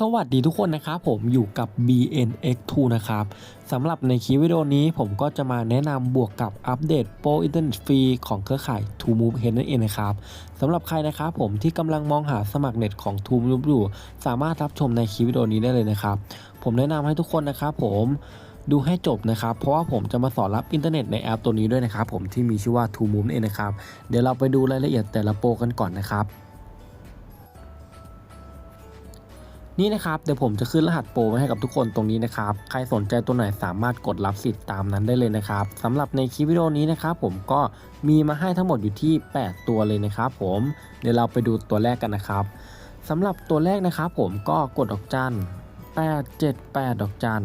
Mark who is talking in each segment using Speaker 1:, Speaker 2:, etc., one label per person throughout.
Speaker 1: สวัสดีทุกคนนะครับผมอยู่กับ BNX2 นะครับสำหรับในคลิปวิดีโอนี้ผมก็จะมาแนะนำบวกกับอัปเดตโปรอินเทอร์เน็ตฟรีของเครือข่าย True Move นั่นเองนะครับสำหรับใครนะครับผมที่กำลังมองหาสมัครเน็ตของ True Move อยู่สามารถรับชมในคลิปวิดีโอนี้ได้เลยนะครับผมแนะนำให้ทุกคนนะครับผมดูให้จบนะครับ เพราะว่าผมจะมาสอนรับอินเทอร์เน็ตในแอปตัวนี้ด้วยนะครับผมที่มีชื่อว่า True Move นั่นเองนะครับเดี๋ยวเราไปดูรายละเอียดแต่ละโปรกันก่อนนะครับ นี่นะครับเดี๋ยวผมจะขึ้นรหัสโปรไว้ให้กับทุกคนตรงนี้นะครับ ใครสนใจตัวไหนสามารถกดรับสิทธิ์ตามนั้นได้เลยนะครับสำหรับในคลิปวิดีโอนี้นะครับผมก็มีมาให้ทั้งหมดอยู่ที่ 8 ตัวเลยนะครับผมเดี๋ยวเราไปดูตัวแรกกันนะครับสำหรับตัวแรกนะครับผมก็กดดอกจัน878 ดอกจัน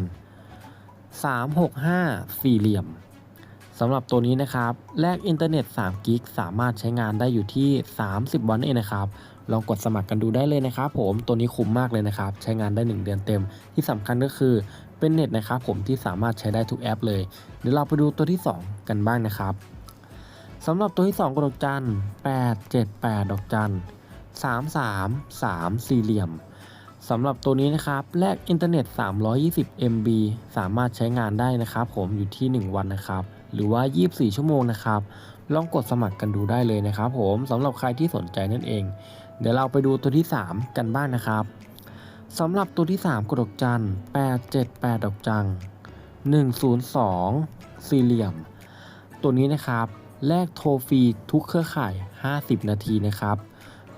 Speaker 1: 365 สี่เหลี่ยมสำหรับตัวนี้นะครับแลกอินเทอร์เน็ต3กิกสามารถใช้งานได้อยู่ที่ 30 วันเองนะครับ ลองกดสมัครกันดูได้เลยนะครับผมตัวนี้คุ้มมากเลยนะครับ ใช้งานได้ 1 เดือนเต็ม ที่สำคัญก็คือเป็นเน็ตนะครับผมที่สามารถใช้ได้ทุกแอปเลย เดี๋ยวเราไปดูตัวที่ 2 กันบ้างนะครับสำหรับตัวที่ 2กดดอกจัน8 7 8 ดอกจัน3 3 3 สี่เหลี่ยมสำหรับตัวนี้นะครับแลกอินเทอร์เน็ต 320 MB สามารถใช้งานได้นะครับ ผมอยู่ที่ 1 วันนะครับ หรือว่า 24 ชั่วโมงนะครับ ลองกดสมัครกันดูได้เลยนะครับ ผมสำหรับใครที่สนใจนั่นเอง เดี๋ยวเราไปดูตัวที่ 3 กันบ้างนะครับสำหรับตัวที่ 3กดดอกจัน878 ดอกจัง102 สี่เหลี่ยม ตัวนี้นะครับ แลกโทรฟรีทุกเครือข่าย 50 นาทีนะครับ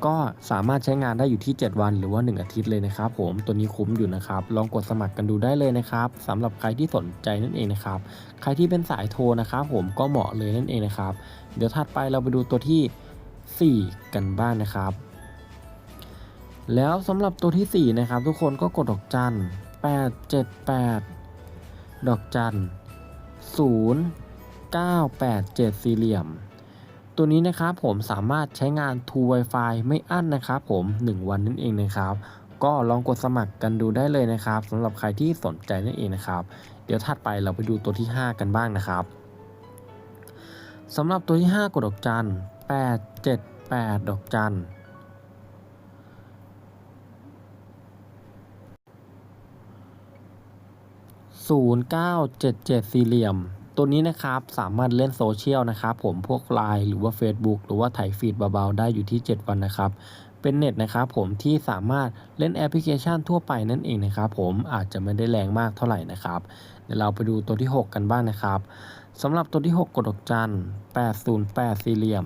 Speaker 1: ก็สามารถใช้งานได้อยู่ที่ 7 วันหรือว่า 1 อาทิตย์เลยนะครับ ผมตัวนี้คุ้มอยู่นะครับ ลองกดสมัครกันดูได้เลยนะครับสำหรับใครที่สนใจนั่นเองนะครับ ใครที่เป็นสายโทรนะครับ ผมก็เหมาะเลยนั่นเองนะครับ เดี๋ยวถัดไปเราไปดูตัวที่ 4 กันบ้างนะครับ แล้วสำหรับตัวที่ 4 นะครับ ทุกคนก็กดดอกจัน878 ดอกจัน0 9 8 7 สี่เหลี่ยม ตัวนี้นะครับผมสามารถใช้งาน True Wi-Fi ไม่อั้นนะครับผม 1 วันนั่นเองนะครับ ก็ลองกดสมัครกันดูได้เลยนะครับสำหรับใครที่สนใจนั่นเองนะครับ เดี๋ยวถัดไปเราไปดูตัวที่ 5 กันบ้างนะครับสำหรับตัวที่ 5 กดดอกจัน8 7 8 ดอกจัน 0977 สี่เหลี่ยม ตัวนี้นะครับสามารถเล่นโซเชียลนะครับผมพวก Line หรือว่า Facebook หรือว่าถ่ายฟีดเบาๆ ได้อยู่ที่ 7 วันนะครับ เป็นเน็ตนะครับผมที่สามารถเล่นแอปพลิเคชันทั่วไปนั่นเองนะครับผมอาจจะไม่ได้แรงมากเท่าไหร่นะครับ เดี๋ยวเราไปดูตัวที่ 6 กันบ้างนะครับสำหรับตัวที่ 6 กดดอกจัน808 สี่เหลี่ยม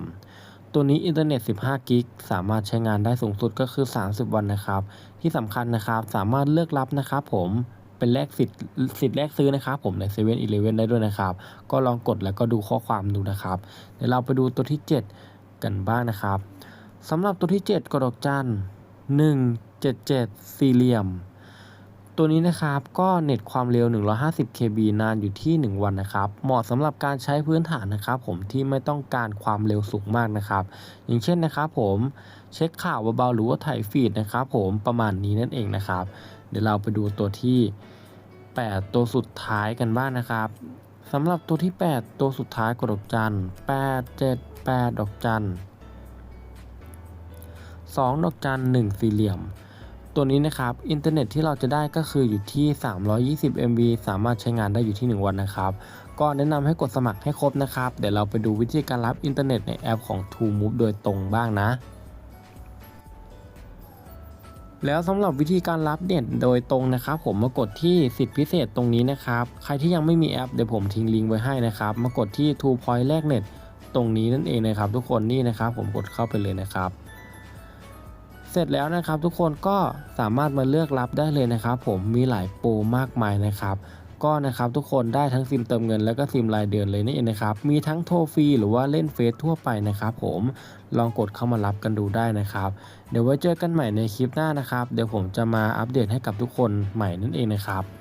Speaker 1: ตัวนี้อินเทอร์เน็ต 15 กิก สามารถใช้งานได้สูงสุดก็คือ 30 วันนะครับ ที่สำคัญนะครับ สามารถเลือกรับนะครับผม เป็นแลกสิทธิ์สิทธิ์แลกซื้อนะครับผมในเซเว่นอีเลเว่นได้ด้วยนะครับ ก็ลองกดแล้วก็ดูข้อความดูนะครับเดี๋ยวเราไปดูตัวที่ 7 กันบ้างนะครับสำหรับตัวที่ 7กดดอกจัน177 สี่เหลี่ยม ตัวนี้นะครับก็เน็ตความเร็ว 150 KB นานอยู่ที่ 1 วันนะครับ เหมาะสำหรับการใช้พื้นฐานนะครับ ผมที่ไม่ต้องการความเร็วสูงมากนะครับ อย่างเช่นนะครับผมเช็คข่าวเบาๆหรือว่าถ่ายฟีดนะครับ ผมประมาณนี้นั่นเองนะครับ เดี๋ยวเราไปดูตัวที่ 8 ตัวสุดท้ายกันบ้างนะครับสำหรับตัวที่ 8 ตัวสุดท้ายกดดอกจัน8 7 8 ดอกจัน2ดอกจัน1สี่เหลี่ยม ตัวนี้นะครับ อินเทอร์เน็ตที่เราจะได้ก็คืออยู่ที่ 320 MB สามารถใช้งานได้อยู่ที่ 1 วันนะครับ ก็แนะนำให้กดสมัครให้ครบนะครับ เดี๋ยวเราไปดูวิธีการรับอินเทอร์เน็ตในแอปของ True Move โดยตรงบ้างนะ แล้วสำหรับวิธีการรับเน็ตโดยตรงนะครับ ผมมากดที่สิทธิพิเศษตรงนี้นะครับ ใครที่ยังไม่มีแอปเดี๋ยวผมทิ้งลิงก์ไว้ให้นะครับ มากดที่ True Point แลกเน็ตตรงนี้นั่นเองนะครับ ทุกคนนี่นะครับ ผมกดเข้าไปเลยนะครับ เสร็จแล้วนะครับทุกคนก็สามารถมาเลือกรับได้เลยนะครับ ผมมีหลายโปรมากมายนะครับก็นะครับทุกคนได้ทั้งซิมเติมเงินแล้วก็ซิมรายเดือนเลยนี่เองนะครับ มีทั้งโทรฟรีหรือว่าเล่นเฟซทั่วไปนะครับผมลองกดเข้ามารับกันดูได้นะครับ เดี๋ยวไว้เจอกันใหม่ในคลิปหน้านะครับ เดี๋ยวผมจะมาอัปเดตให้กับทุกคนใหม่นั่นเองนะครับ